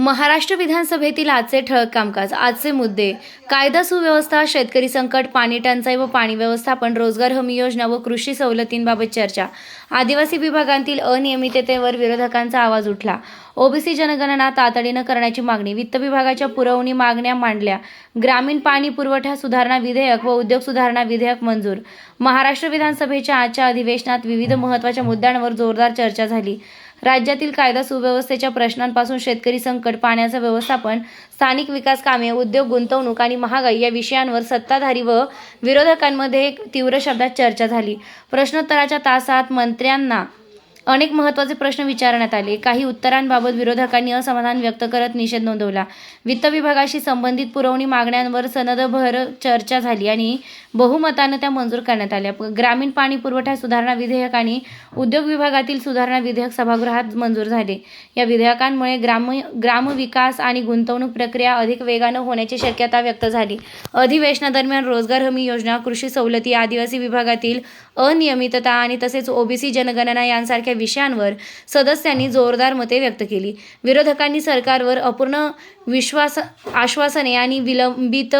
महाराष्ट्र विधानसभेतील आजचे ठळक कामकाज आजचे मुद्दे. कायदा सुव्यवस्था शेतकरी संकट पाणी टंचाई व पाणी व्यवस्थापन रोजगार हमी योजना व कृषी सवलतींबाबत चर्चा. आदिवासी विभागांतील अनियमिततेवर विरोधकांचा आवाज उठला. ओबीसी जनगणना तातडीनं करण्याची मागणी वित्त विभागाच्या पुरवणी मागण्या मांडल्या. ग्रामीण पाणी पुरवठा सुधारणा विधेयक व उद्योग सुधारणा विधेयक मंजूर. महाराष्ट्र विधानसभेच्या आजच्या अधिवेशनात विविध महत्त्वाच्या मुद्द्यांवर जोरदार चर्चा झाली. राज्यातील कायदा सुव्यवस्थेच्या प्रश्नांपासून शेतकरी संकट पाण्याचं व्यवस्थापन स्थानिक विकास कामे उद्योग गुंतवणूक आणि महागाई या विषयांवर सत्ताधारी व विरोधकांमध्ये तीव्र शब्दात चर्चा झाली. प्रश्नोत्तराच्या तासात मंत्र्यांना अनेक महत्त्वाचे प्रश्न विचारण्यात आले. काही उत्तरांबाबत विरोधकांनी असमाधान व्यक्त करत निषेध नोंदवला. वित्त विभागाशी संबंधित पुरवणी मागण्यांवर सनदभर चर्चा झाली आणि बहुमतानं त्या मंजूर करण्यात आल्या. ग्रामीण पाणी पुरवठा सुधारणा विधेयक आणि उद्योग विभागातील सुधारणा विधेयक सभागृहात मंजूर झाले. या विधेयकांमुळे ग्राम ग्रामविकास आणि गुंतवणूक प्रक्रिया अधिक वेगानं होण्याची शक्यता व्यक्त झाली. अधिवेशनादरम्यान रोजगार हमी योजना कृषी सवलती आदिवासी विभागातील अनियमितता आणि तसेच ओबीसी जनगणना यांसारख्या विषयांवर सदस्यांनी जोरदार मते व्यक्त केली. विरोधकांनी सरकारवर अपूर्ण विश्वास आश्वासने आणि विलंबित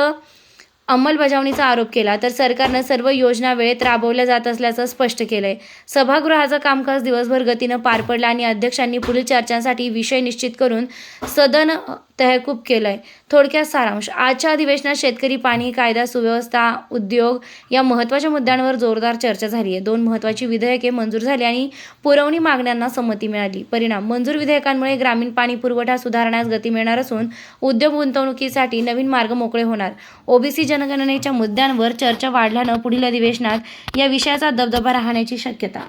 अंमलबजावणीचा आरोप केला तर सरकारनं सर्व योजना वेळेत राबवल्या जात असल्याचं स्पष्ट केलंय. सभागृहाचं कामकाज दिवसभर गतीनं पार पडलं आणि अध्यक्षांनी पुढील चर्चांसाठी विषय निश्चित करून सदन तहकूब केलं आहे थोडक्यात सारांश. आजच्या अधिवेशनात शेतकरी पाणी कायदा सुव्यवस्था उद्योग या महत्त्वाच्या मुद्द्यांवर जोरदार चर्चा झाली आहे दोन महत्त्वाची विधेयके मंजूर झाली आणि पुरवणी मागण्यांना संमती मिळाली. परिणाम. मंजूर विधेयकांमुळे ग्रामीण पाणी पुरवठा सुधारण्यास गती मिळणार असून उद्योग गुंतवणुकीसाठी नवीन मार्ग मोकळे होणार. ओबीसी जनगणनेच्या मुद्द्यांवर चर्चा वाढल्यानं पुढील अधिवेशनात या विषयाचा दबदबा राहण्याची शक्यता